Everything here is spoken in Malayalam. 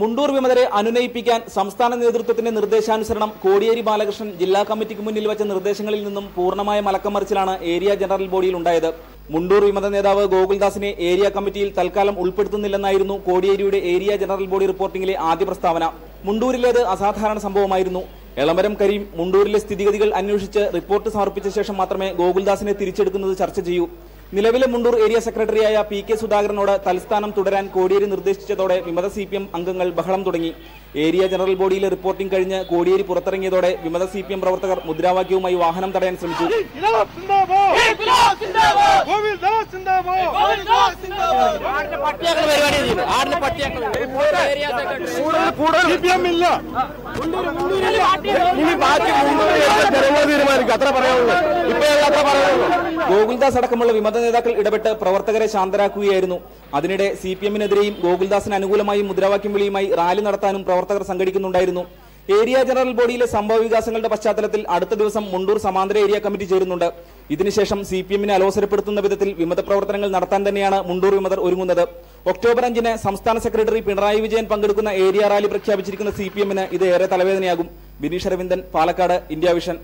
മുണ്ടൂർ വിമതരെ അനുനയിപ്പിക്കാൻ സംസ്ഥാന നേതൃത്വത്തിന്റെ നിർദ്ദേശാനുസരണം കോടിയേരി ബാലകൃഷ്ണൻ ജില്ലാ കമ്മിറ്റിക്ക് മുന്നിൽ വെച്ച നിർദ്ദേശങ്ങളിൽ നിന്നും പൂർണമായ മലക്കമറിച്ചിലാണ് ഏരിയ ജനറൽ ബോഡിയിൽ ഉണ്ടായത്. മുണ്ടൂർ വിമത നേതാവ് ഗോകുൽദാസിനെ ഏരിയ കമ്മിറ്റിയിൽ തൽക്കാലം ഉൾപ്പെടുത്തുന്നില്ലെന്നായിരുന്നു കോടിയേരിയുടെ ഏരിയ ജനറൽ ബോഡി റിപ്പോർട്ടിംഗിലെ ആദ്യ പ്രസ്താവന. മുണ്ടൂരിലേത് അസാധാരണ സംഭവമായിരുന്നു. എളമരം കരീം മുണ്ടൂരിലെ സ്ഥിതിഗതികൾ അന്വേഷിച്ച് റിപ്പോർട്ട് സമർപ്പിച്ച ശേഷം മാത്രമേ ഗോകുൽദാസിനെ തിരിച്ചെടുക്കുന്നത് ചർച്ച ചെയ്യൂ. നിലവിലെ മുണ്ടൂർ ഏരിയ സെക്രട്ടറിയായ പി കെ സുധാകരനോട് തലസ്ഥാനം തുടരാൻ കോടിയേരി നിർദ്ദേശിച്ചതോടെ വിമത സി പി എം അംഗങ്ങൾ ബഹളം തുടങ്ങി. ഏരിയ ജനറൽ ബോഡിയിലെ റിപ്പോർട്ടിംഗ് കഴിഞ്ഞ് കോടിയേരി പുറത്തിറങ്ങിയതോടെ വിമത സി പി എം പ്രവർത്തകർ മുദ്രാവാക്യവുമായി വാഹനം തടയാൻ ശ്രമിച്ചു. അത്ര പറയാനുള്ളൂ ഇപ്പൊ അത്ര പറയാനുള്ളൂ ഗോകുൽദാസ് അടക്കമുള്ള വിമത നേതാക്കൾ ഇടപെട്ട് പ്രവർത്തകരെ ശാന്തരാക്കുകയായിരുന്നു. അതിനിടെ സി പി എമ്മിനെതിരെയും ഗോകുൽദാസിന് അനുകൂലമായും മുദ്രാവാക്യം വിളിയുമായി റാലി നടത്താനും പ്രവർത്തകർ സംഘടിക്കുന്നുണ്ടായിരുന്നു. ഏരിയ ജനറൽ ബോഡിയിലെ സംഭവ വികാസങ്ങളുടെ പശ്ചാത്തലത്തിൽ അടുത്ത ദിവസം മുണ്ടൂർ സമാന്തര ഏരിയ കമ്മിറ്റി ചേരുന്നുണ്ട്. ഇതിനുശേഷം സി പി എമ്മിനെ അലോസരപ്പെടുത്തുന്ന വിധത്തിൽ വിമത പ്രവർത്തനങ്ങൾ നടത്താൻ തന്നെയാണ് മുണ്ടൂർ വിമതർ ഒരുങ്ങുന്നത്. ഒക്ടോബർ അഞ്ചിന് സംസ്ഥാന സെക്രട്ടറി പിണറായി വിജയൻ പങ്കെടുക്കുന്ന ഏരിയ റാലി പ്രഖ്യാപിച്ചിരിക്കുന്ന സി പി എമ്മിന് ഇത് ഏറെ തലവേദനയാകും. Bineesh Aravindan Palakkad India vision.